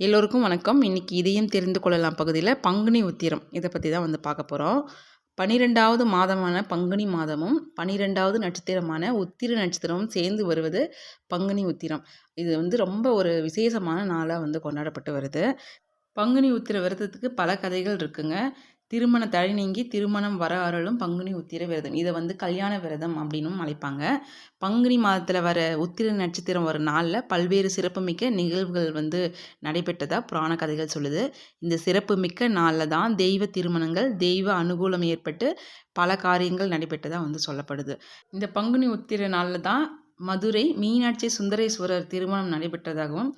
எல்லோருக்கும் வணக்கம். இன்றைக்கி இதையும் தெரிந்து கொள்ளலாம் பகுதியில் பங்குனி உத்திரம். இதை பற்றி தான் வந்து பார்க்க போகிறோம் பனிரெண்டாவது மாதமான பங்குனி மாதமும் பனிரெண்டாவது நட்சத்திரமான உத்திர நட்சத்திரமும் சேர்ந்து வருவது பங்குனி உத்திரம். இது வந்து ரொம்ப ஒரு விசேஷமான நாளாக வந்து கொண்டாடப்பட்டு வருது. பங்குனி உத்திர விரதத்துக்கு பல கதைகள் இருக்குங்க. திருமண தடை நீங்கி திருமணம் வர அருளும் பங்குனி உத்திர விரதம். இதை வந்து கல்யாண விரதம் அப்படின்னும் அழைப்பாங்க. பங்குனி மாதத்தில் வர உத்திர நட்சத்திரம் ஒரு நாளில் பல்வேறு சிறப்புமிக்க நிகழ்வுகள் வந்து நடைபெற்றதாக புராண கதைகள் சொல்லுது. இந்த சிறப்புமிக்க நாளில் தான் தெய்வ திருமணங்கள் தெய்வ அனுகூலம் ஏற்பட்டு பல காரியங்கள் நடைபெற்றதாக வந்து சொல்லப்படுது. இந்த பங்குனி உத்திர நாளில் தான் மதுரை மீனாட்சி சுந்தரேஸ்வரர் திருமணம் நடைபெற்றதாகவும்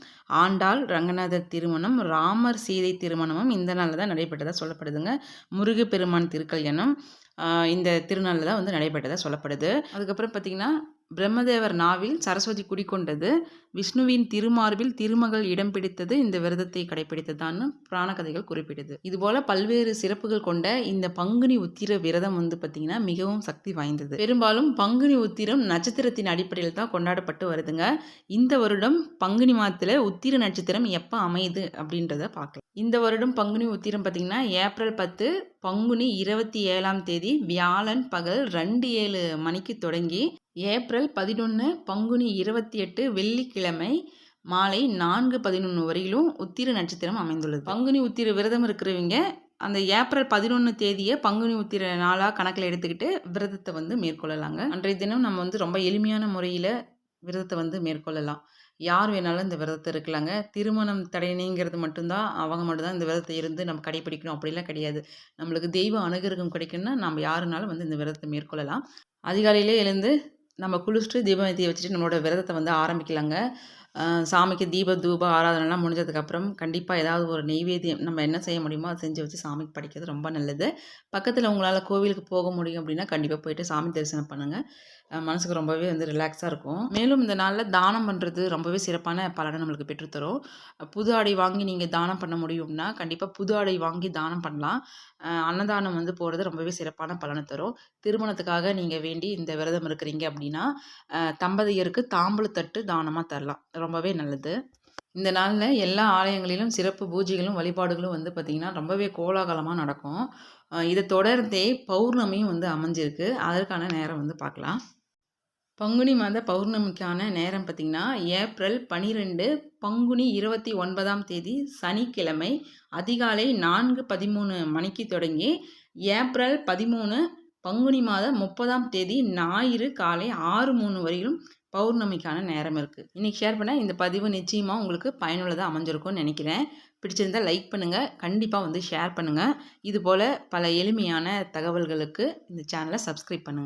ஆண்டாள் ரங்கநாதர் திருமணம் ராமர் சீதை திருமணமும் இந்த நாளில் தான் நடைபெற்றதாக சொல்லப்படுதுங்க. முருகப்பெருமான் திருக்கல்யாணம் இந்த திருநாளில் தான் வந்து நடைபெற்றதாக சொல்லப்படுது. அதுக்கப்புறம் பார்த்திங்கன்னா பிரம்மதேவர் நாவில் சரஸ்வதி குடிக்கொண்டது விஷ்ணுவின் திருமார்பில் திருமகள் இடம் பிடித்தது. இந்த விரதத்தை கடைபிடித்ததான்னு புராண கதைகள் குறிப்பிடுது. இதுபோல பல்வேறு சிறப்புகள் கொண்ட இந்த பங்குனி உத்திர விரதம் வந்து பார்த்திங்கன்னா மிகவும் சக்தி வாய்ந்தது. பெரும்பாலும் பங்குனி உத்திரம் நட்சத்திரத்தின் அடிப்படையில் தான் கொண்டாடப்பட்டு வருதுங்க. இந்த வருடம் பங்குனி மாதத்தில் உத்திர நட்சத்திரம் எப்போ அமையுது அப்படின்றத பார்க்கலாம். இந்த வருடம் பங்குனி உத்திரம் பார்த்திங்கன்னா ஏப்ரல் பத்து பங்குனி இருபத்தி ஏழாம் தேதி வியாழன் பகல் ரெண்டு ஏழு மணிக்கு தொடங்கி ஏப்ரல் பதினொன்று பங்குனி இருபத்தி எட்டு வெள்ளிக்கிழமை மாலை நான்கு பதினொன்று வரையிலும் உத்திர நட்சத்திரம் அமைந்துள்ளது. பங்குனி உத்திர விரதம் இருக்கிறவங்க அந்த ஏப்ரல் பதினொன்று தேதியை பங்குனி உத்திர நாளாக கணக்கில் எடுத்துக்கிட்டு விரதத்தை வந்து மேற்கொள்ளலாங்க. அன்றைய தினம் நம்ம வந்து ரொம்ப எளிமையான முறையில் விரதத்தை வந்து மேற்கொள்ளலாம். யார் வேணாலும் இந்த விரதத்தை இருக்கலாங்க. திருமணம் தடைனிங்கிறது மட்டும்தான் அவங்க மட்டும்தான் இந்த விரதத்தை இருந்து நம்ம கடைப்பிடிக்கணும். அப்படிலாம் கிடையாது. நம்மளுக்கு தெய்வ அனுகிரகம் கிடைக்கணும்னா நம்ம யாருனாலும் வந்து இந்த விரதத்தை மேற்கொள்ளலாம். அதிகாலையிலே எழுந்து நம்ம குளிச்சுட்டு தீபத்தை வச்சுட்டு நம்மளோட விரதத்தை வந்து ஆரம்பிக்கலாங்க. சாமிக்கு தீப தூப ஆராதனைலாம் முடிஞ்சதுக்கப்புறம் கண்டிப்பாக ஏதாவது ஒரு நெய்வேத்தியம் நம்ம என்ன செய்ய முடியுமோ அதை செஞ்சு வச்சு சாமிக்கு படிக்கிறது ரொம்ப நல்லது. பக்கத்தில் உங்களால் கோவிலுக்கு போக முடியும் அப்படின்னா கண்டிப்பாக போயிட்டு சாமி தரிசனம் பண்ணுங்கள் மனசுக்கு ரொம்பவே வந்து ரிலாக்ஸாக இருக்கும். மேலும் இந்த நாளில் தானம் பண்ணுறது ரொம்பவே சிறப்பான பலனை நம்மளுக்கு பெற்றுத்தரும். புது ஆடை வாங்கி நீங்கள் தானம் பண்ண முடியும்னா கண்டிப்பாக புது ஆடை வாங்கி தானம் பண்ணலாம். அன்னதானம் வந்து போகிறது ரொம்பவே சிறப்பான பலனை தரும். திருமணத்துக்காக நீங்கள் வேண்டி இந்த விரதம் இருக்கிறீங்க அப்படின்னா தம்பதியருக்கு தாம்பூலத்தட்டு தானமாக தரலாம். ரொம்பவே நல்லது. இந்த நாளில் எல்லா ஆலயங்களிலும் சிறப்பு பூஜைகளும் வழிபாடுகளும் வந்து பார்த்திங்கன்னா ரொம்பவே கோலாகலமாக நடக்கும். இதை தொடர்ந்தே பௌர்ணமியும் வந்து அமைஞ்சிருக்கு. அதற்கான நேரம் வந்து பார்க்கலாம் பங்குனி மாத பௌர்ணமிக்கான நேரம் பார்த்திங்கன்னா ஏப்ரல் பனிரெண்டு பங்குனி இருபத்தி ஒன்பதாம் தேதி சனிக்கிழமை அதிகாலை நான்கு பதிமூணு மணிக்கு தொடங்கி ஏப்ரல் பதிமூணு பங்குனி மாதம் முப்பதாம் தேதி ஞாயிறு காலை ஆறு மூணு வரையிலும் பௌர்ணமிக்கான நேரம் இருக்குது இன்றைக்கி ஷேர் பண்ண இந்த பதிவு நிச்சயமாக உங்களுக்கு பயனுள்ளதாக அமைஞ்சிருக்கும்னு நினைக்கிறேன். பிடிச்சிருந்தால் லைக் பண்ணுங்கள் கண்டிப்பாக வந்து ஷேர் பண்ணுங்கள் இதுபோல் பல எளிமையான தகவல்களுக்கு இந்த சேனலை சப்ஸ்கிரைப் பண்ணுங்கள்